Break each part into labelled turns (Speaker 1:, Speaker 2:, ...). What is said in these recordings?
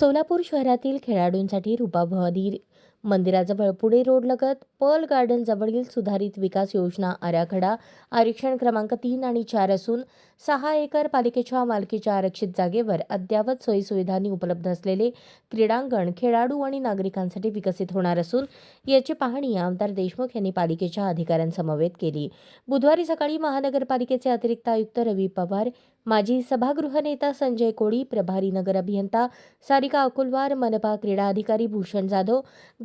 Speaker 1: सोलापूर शहरातील खेळाडूंसाठी रूपाभवानी मंदिराजवळ पुणे रोडलगत पर्ल गार्डन जवळील सुधारित विकास योजना आराखडा. आरक्षण क्रमांक तीन आणि चार असून सहा एकर पालिकेच्या मालकीच्या आरक्षित जागेवर अद्ययावत सोयीसुविधांनी उपलब्ध असलेले क्रीडांगण खेळाडू आणि नागरिकांसाठी विकसित होणार असून याची पाहणी आमदार देशमुख यांनी पालिकेच्या अधिकाऱ्यांसमवेत केली. बुधवारी सकाळी महानगरपालिकेचे अतिरिक्त आयुक्त रवी पवार माजी सभागृह नेता संजय कोळी प्रभारी नगर अभियंता सारिका अकुलवार मनपा क्रीडा अधिकारी भूषण जाधव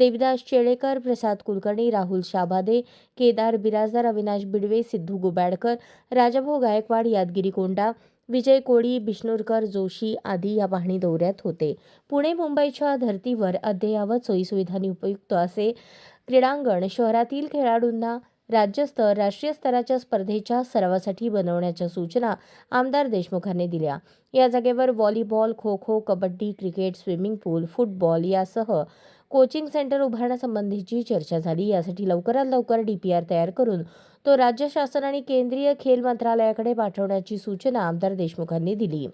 Speaker 1: देविदास चेळेकर प्रसाद कुलकर्णी राहुल शाबादे केदार बिराजदार अविनाश बिडवे सिद्धू गुबाडकर राजाभाऊ गायकवाड यादगिरी कोंडा विजय कोळी बिष्णुरकर जोशी आदी या पाहणी दौऱ्यात होते. पुणे मुंबईच्या धर्तीवर अद्ययावत सोयीसुविधांनी उपयुक्त असे क्रीडांगण शहरातील खेळाडूंना राज्यस्तर राष्ट्रीय स्तराच्या स्पर्धेच्या सरावासाठी बनवण्याच्या सूचना आमदार देशमुखांनी दिल्या. या जागेवर volleyball kho kho kabaddi cricket swimming pool football यासह कोचिंग सेंटर उभारण्यासंबंधीची चर्चा झाली. यासाठी लवकरात लवकर डीपीआर तयार करून तो राज्य शासन आणि केंद्रीय खेल मंत्रालयाकडे पाठवण्याची सूचना आमदार देशमुखांनी दिली.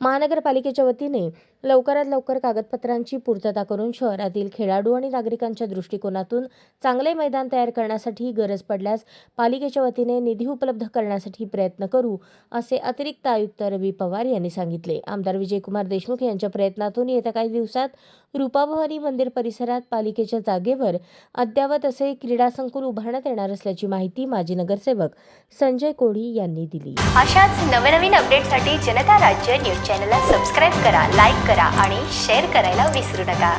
Speaker 1: महानगरपालिकेच्या वतीने लवकरात लवकर कागदपत्रांची पूर्तता करून शहरातील खेळाडू आणि नागरिकांच्या दृष्टिकोनातून चांगले मैदान तयार करण्यासाठी गरज पडल्यास पालिकेच्या वतीने निधी उपलब्ध करण्यासाठी प्रयत्न करू असे अतिरिक्त आयुक्त रवी पवार यांनी सांगितले. आमदार विजयकुमार देशमुख यांच्या प्रयत्नातून येत्या काही दिवसात रूपाभवानी मंदिर परिसरात पालिकेच्या जागेवर अद्ययावत असे क्रीडा संकुल उभारण्यात येणार असल्याची माहिती माजी नगरसेवक संजय कोळी यांनी दिली.
Speaker 2: अशाच नवनवीन अपडेटसाठी जनता राज्य न्यूज चॅनलला सबस्क्राईब करा लाईक करा आणि शेअर करायला विसरू नका.